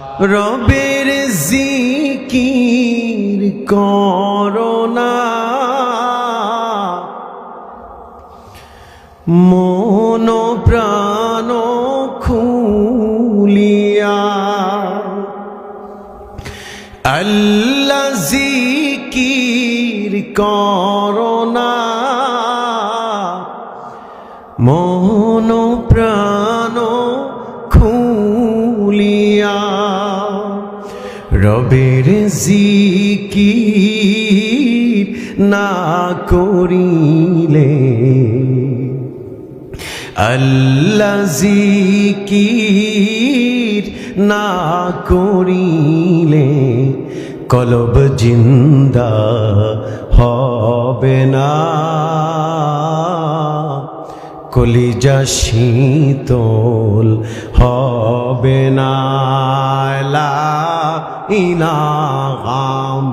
রবের জিকির করোনা মন প্রাণ খুলিয়া আল্লাহ জিকির করোনা মন প্রাণ খুলিয়া রবের জিকির না করিলে। আল্লাহ জিকির না করিলে কলব জিন্দা হবে না। কলিজা শীতল হবে না। ইলাহাম।